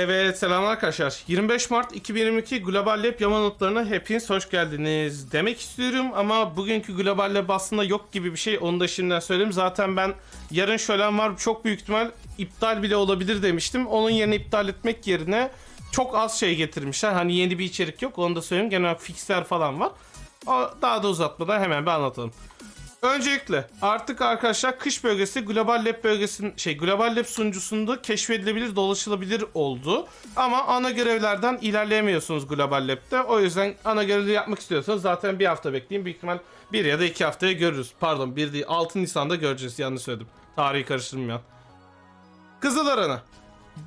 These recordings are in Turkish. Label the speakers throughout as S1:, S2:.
S1: Evet selamlar arkadaşlar. 25 Mart 2022 Global Lab yama notlarına hepiniz hoş geldiniz demek istiyorum ama bugünkü Global Lab aslında yok gibi bir şey onu da şimdiden söyleyeyim. Zaten ben yarın şölen var çok büyük ihtimal iptal bile olabilir demiştim. Onun yerine iptal etmek yerine çok az şey getirmişler. Hani yeni bir içerik yok onu da söyleyeyim. Genel fixler falan var. Daha da uzatmadan hemen bir anlatalım. Öncelikle artık arkadaşlar kış bölgesi Global Lab bölgesinin şey Global Lab sunucusunda keşfedilebilir, dolaşılabilir oldu. Ama ana görevlerden ilerleyemiyorsunuz Global Lab'de. O yüzden ana görevi yapmak istiyorsanız zaten bir hafta bekleyin. Büyük ihtimal bir ya da iki haftaya görürüz. Pardon bir değil 6 Nisan'da göreceğiz yanlış söyledim. Tarihi karıştırmayan. Kızılarana.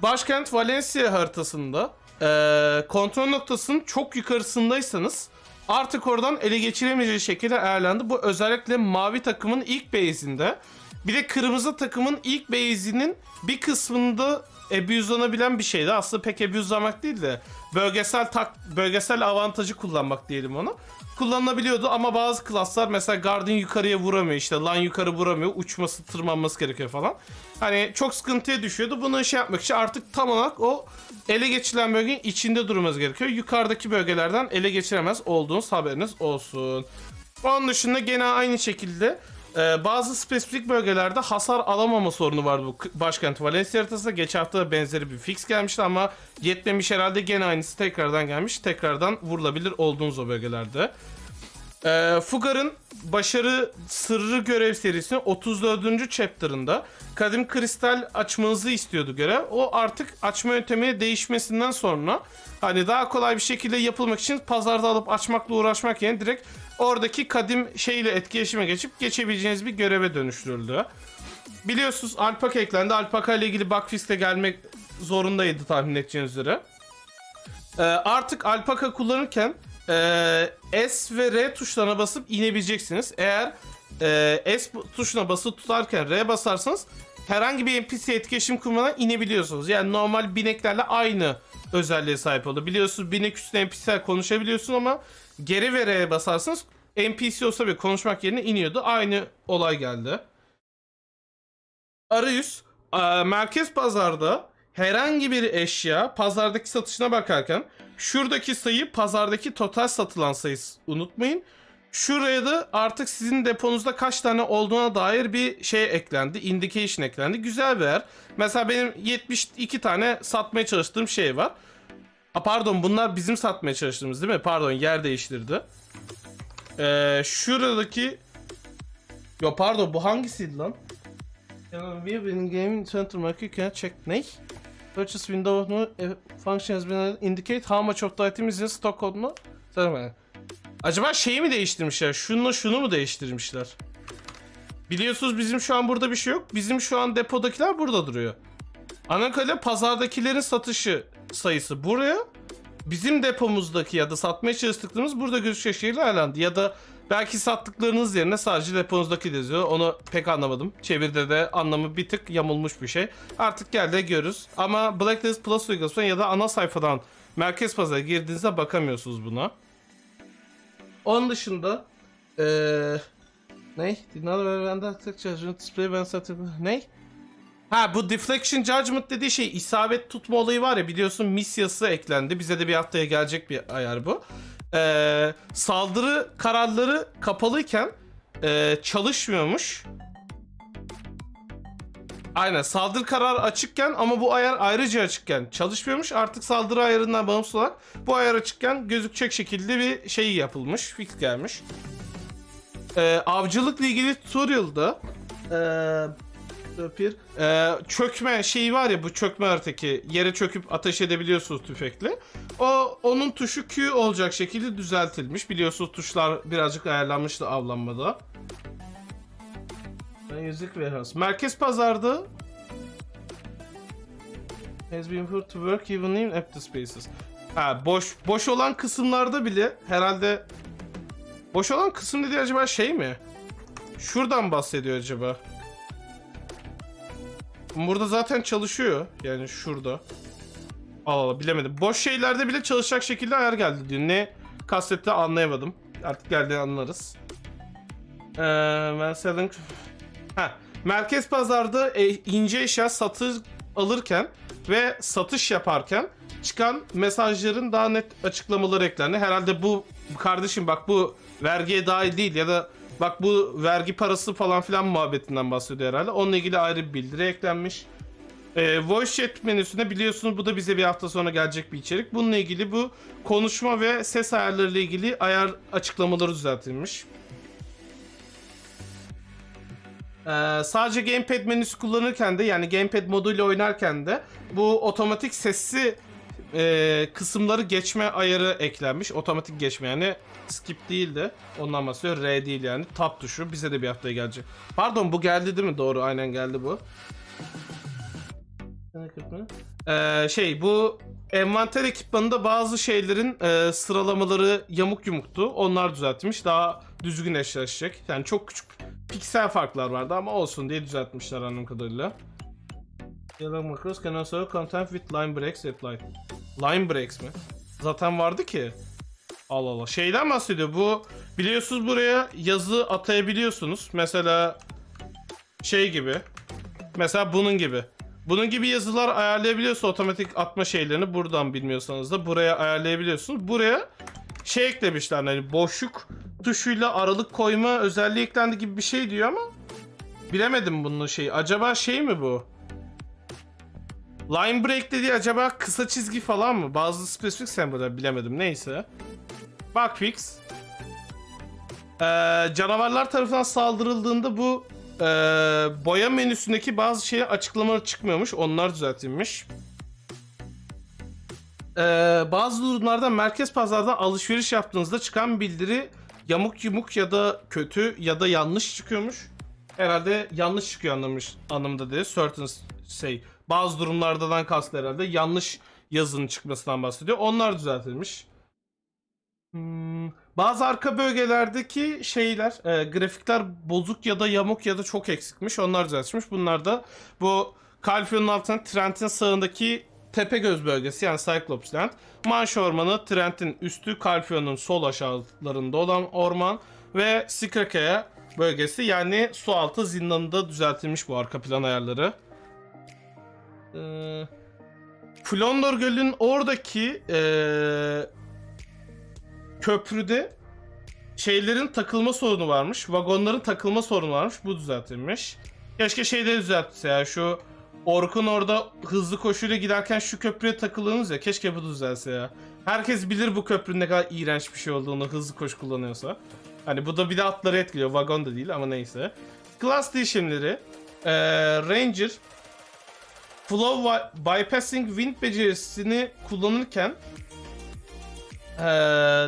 S1: Başkent Valencia haritasında eee, kontrol noktasının çok yukarısındaysanız artık oradan ele geçiremeyeceği şekilde ayarlandı. Bu özellikle mavi takımın ilk base'inde bir de kırmızı takımın ilk base'inin bir kısmında abuse'lanabilen bir şeydi. Aslında pek abuse'lamak değil de bölgesel tak bölgesel avantajı kullanmak diyelim onu. Kullanılabiliyordu ama bazı klaslar mesela Guardian yukarıya vuramıyor işte lan yukarı vuramıyor uçması tırmanması gerekiyor falan. Hani çok sıkıntıya düşüyordu. Bunu şey yapmak için artık tam olarak o ele geçirilen bölgenin içinde durmanız gerekiyor. Yukarıdaki bölgelerden ele geçiremez olduğunuz haberiniz olsun. Onun dışında gene aynı şekilde e, bazı spesifik bölgelerde hasar alamama sorunu vardı bu başkent Valencia haritasında. Geçen hafta da benzeri bir fix gelmişti ama yetmemiş herhalde gene aynısı tekrardan gelmiş. Tekrardan vurulabilir olduğunuz o bölgelerde. E, Fugar'ın başarı sırrı görev serisinin 34. chapter'ında kadim kristal açmanızı istiyordu görev. O artık açma yöntemi değişmesinden sonra hani daha kolay bir şekilde yapılmak için pazarda alıp açmakla uğraşmak yerine direkt oradaki kadim şeyle etkileşime geçip geçebileceğiniz bir göreve dönüştürüldü. Biliyorsunuz Alpaka eklendi. Alpaka ile ilgili bug fix de gelmek zorundaydı tahmin edeceğiniz üzere. Ee, artık alpaka kullanırken e, S ve R tuşlarına basıp inebileceksiniz. Eğer e, S tuşuna basılı tutarken R basarsanız herhangi bir NPC etkileşim kurmadan inebiliyorsunuz. Yani normal bineklerle aynı özelliğe sahip oldu. Biliyorsunuz binek üstüne NPC'ler konuşabiliyorsun ama geri ve R'ye basarsanız NPC olsa bile konuşmak yerine iniyordu. Aynı olay geldi. Arayüz e, merkez pazarda herhangi bir eşya pazardaki satışına bakarken şuradaki sayı pazardaki total satılan sayısı unutmayın. Şuraya da artık sizin deponuzda kaç tane olduğuna dair bir şey eklendi. Indication eklendi. Güzel bir yer. Mesela benim 72 tane satmaya çalıştığım şey var. A, pardon bunlar bizim satmaya çalıştığımız değil mi? Pardon yer değiştirdi. Ee, şuradaki... Yo pardon bu hangisiydi lan? We in game center market check ne? Purchase window no e, function has been indicate how much of the item is in stock olduğunu söylemedi. Acaba şeyi mi değiştirmişler? Şununla şunu mu değiştirmişler? Biliyorsunuz bizim şu an burada bir şey yok. Bizim şu an depodakiler burada duruyor. Anakale pazardakilerin satışı sayısı buraya. Bizim depomuzdaki ya da satmaya çalıştıklarımız burada gözükecek şekilde ayarlandı. Ya da belki sattıklarınız yerine sadece deponuzdaki de yazıyor. Onu pek anlamadım. Çeviride de anlamı bir tık yamulmuş bir şey. Artık gel de görürüz. Ama Blacklist Plus uygulamasından ya da ana sayfadan merkez pazara girdiğinizde bakamıyorsunuz buna. Onun dışında eee ne? Did not render attack judgment display when set Ne? Ha bu deflection judgment dediği şey isabet tutma olayı var ya biliyorsun misyası eklendi. Bize de bir haftaya gelecek bir ayar bu. Ee, saldırı kararları kapalıyken e, çalışmıyormuş. Aynen saldırı kararı açıkken ama bu ayar ayrıca açıkken çalışmıyormuş. Artık saldırı ayarından bağımsız olarak bu ayar açıkken gözükecek şekilde bir şey yapılmış. Fix gelmiş. Ee, avcılıkla ilgili tutorial'da ee, bir ee, çökme şeyi var ya bu çökme haritaki yere çöküp ateş edebiliyorsunuz tüfekle. O onun tuşu Q olacak şekilde düzeltilmiş. Biliyorsunuz tuşlar birazcık ayarlanmıştı avlanmada. Music Warehouse. Merkez pazarda has been put to work even in empty spaces. Ha boş boş olan kısımlarda bile herhalde boş olan kısım dediği acaba şey mi? Şuradan bahsediyor acaba. Burada zaten çalışıyor. Yani şurada. Allah Allah bilemedim. Boş şeylerde bile çalışacak şekilde ayar geldi diyor. Ne kastetti anlayamadım. Artık geldi anlarız. Ee, ben selling... Ha, merkez pazarda e, ince eşya satı alırken ve satış yaparken çıkan mesajların daha net açıklamaları eklendi. Herhalde bu kardeşim bak bu vergiye dahil değil ya da bak bu vergi parası falan filan muhabbetinden bahsediyor herhalde. Onunla ilgili ayrı bir bildiri eklenmiş. Ee, voice chat menüsünde biliyorsunuz bu da bize bir hafta sonra gelecek bir içerik. Bununla ilgili bu konuşma ve ses ayarları ile ilgili ayar açıklamaları düzeltilmiş. Ee, sadece gamepad menüsü kullanırken de yani gamepad moduyla oynarken de bu otomatik sesli e, kısımları geçme ayarı eklenmiş. Otomatik geçme yani skip değil de ondan bahsediyor. R değil yani. Tab tuşu bize de bir haftaya gelecek. Pardon bu geldi değil mi? Doğru aynen geldi bu. Ee, şey bu envanter ekipmanında bazı şeylerin e, sıralamaları yamuk yumuktu. Onlar düzeltmiş. Daha düzgün eşleşecek. Yani çok küçük piksel farklar vardı ama olsun diye düzeltmişler anladığım kadarıyla. Yellow markers can also content with line breaks apply. Line breaks mi? Zaten vardı ki. Allah Allah. Şeyden bahsediyor. Bu biliyorsunuz buraya yazı atayabiliyorsunuz. Mesela şey gibi. Mesela bunun gibi. Bunun gibi yazılar ayarlayabiliyorsa otomatik atma şeylerini buradan bilmiyorsanız da buraya ayarlayabiliyorsunuz. Buraya şey eklemişler hani boşluk tuşuyla aralık koyma özelliği eklendi gibi bir şey diyor ama bilemedim bunun şeyi. Acaba şey mi bu? Line break dediği acaba kısa çizgi falan mı? Bazı spesifik semboller bilemedim neyse. Bug fix. Ee, canavarlar tarafından saldırıldığında bu ee, boya menüsündeki bazı şeyler açıklamalar çıkmıyormuş. Onlar düzeltilmiş. Ee, bazı durumlarda merkez pazardan alışveriş yaptığınızda çıkan bildiri yamuk yumuk ya da kötü ya da yanlış çıkıyormuş. Herhalde yanlış çıkıyor anlamış anlamında diye. Certain şey bazı durumlardan kastı herhalde yanlış yazının çıkmasından bahsediyor. Onlar düzeltilmiş. Hmm, bazı arka bölgelerdeki şeyler, e, grafikler bozuk ya da yamuk ya da çok eksikmiş. Onlar düzeltmiş. Bunlar da bu Kalfion'un altında Trent'in sağındaki Tepegöz bölgesi yani Cyclops Land. Manş Ormanı Trent'in üstü Kalfion'un sol aşağılarında olan orman ve Sikrakea bölgesi yani su altı zindanında düzeltilmiş bu arka plan ayarları. Ee, Flondor Gölü'nün oradaki ee, köprüde şeylerin takılma sorunu varmış. Vagonların takılma sorunu varmış. Bu düzeltilmiş. Keşke şeyleri düzeltse ya şu Orkun orada hızlı koşuyla giderken şu köprüye takılıyorsunuz ya. Keşke bu düzelse ya. Herkes bilir bu köprünün ne kadar iğrenç bir şey olduğunu hızlı koşu kullanıyorsa. Hani bu da bir de atları etkiliyor. Vagon da değil ama neyse. Class değişimleri. Ee, Ranger Flow Bypassing Wind becerisini kullanırken ee,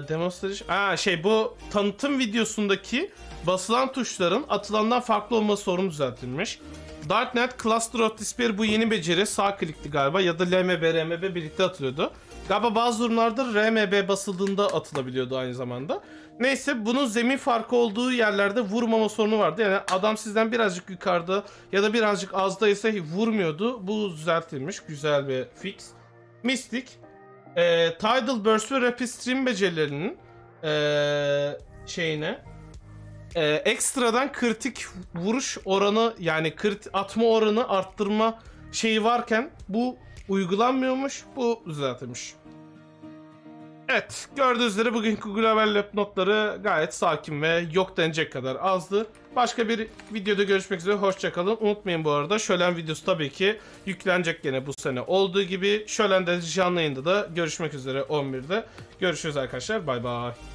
S1: demonstration... Aa şey bu tanıtım videosundaki basılan tuşların atılandan farklı olma sorunu düzeltilmiş. Darknet Cluster of Despair bu yeni beceri sağ klikti galiba ya da LMB, RMB birlikte atılıyordu. Galiba bazı durumlarda RMB basıldığında atılabiliyordu aynı zamanda. Neyse bunun zemin farkı olduğu yerlerde vurmama sorunu vardı. Yani adam sizden birazcık yukarıda ya da birazcık azdaysa vurmuyordu. Bu düzeltilmiş. Güzel bir fix. Mystic e, Tidal Burst ve Rapid Stream becerilerinin e, şeyine e, ekstradan kritik vuruş oranı yani krit atma oranı arttırma şeyi varken bu uygulanmıyormuş. Bu düzeltilmiş. Evet gördüğünüz üzere bugünkü Global Lab notları gayet sakin ve yok denecek kadar azdı. Başka bir videoda görüşmek üzere hoşçakalın. Unutmayın bu arada Şölen videosu tabii ki yüklenecek gene bu sene olduğu gibi. Şölen'de canlı yayında da görüşmek üzere 11'de. Görüşürüz arkadaşlar bay bay.